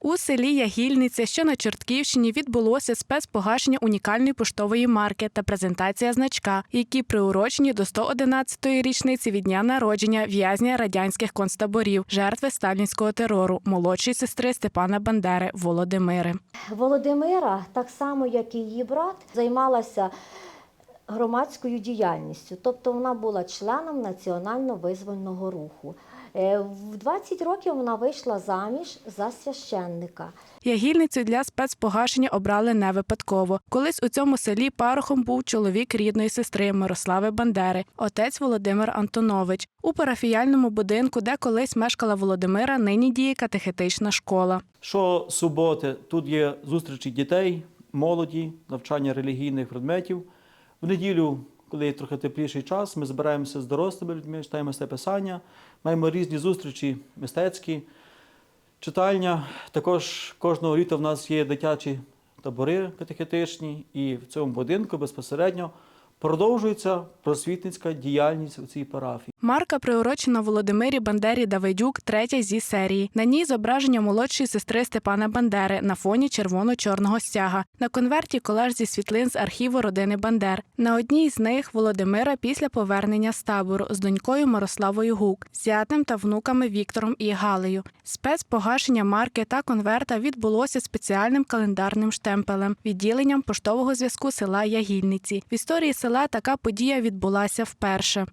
У селі Ягільниця, що на Чортківщині, відбулося спецпогашення унікальної поштової марки та презентація значка, які приурочені до 111-ї річниці від дня народження в'язня радянських концтаборів, жертви сталінського терору, молодшої сестри Степана Бандери Володимири. Володимира, так само як і її брат, займалася громадською діяльністю, тобто вона була членом національно-визвольного руху. Е, В 20 років вона вийшла заміж за священника. Ягільницю для спецпогашення обрали не випадково. Колись у цьому селі парохом був чоловік рідної сестри Мирослави Бандери, отець Володимир Антонович. У парафіяльному будинку, де колись мешкала Володимира, нині діє катехетична школа. Що суботи тут є зустрічі дітей, молоді, навчання релігійних предметів. В неділю, коли є трохи тепліший час, ми збираємося з дорослими людьми, читаємо все писання, маємо різні зустрічі мистецькі, читальня. Також кожного літа в нас є дитячі табори катехетичні, і в цьому будинку безпосередньо продовжується просвітницька діяльність у цій парафії. Марка приурочена Володимирі Бандері Давидюк, третя зі серії. На ній зображення молодшої сестри Степана Бандери на фоні червоно-чорного стяга. На конверті колаж зі світлин з архіву родини Бандер. На одній з них Володимира після повернення з табору з донькою Мирославою Гук, зятем та внуками Віктором і Галею. Спецпогашення марки та конверта відбулося спеціальним календарним штемпелем, відділенням поштового зв'язку села Ягільниці. В історії села така подія відбулася вперше.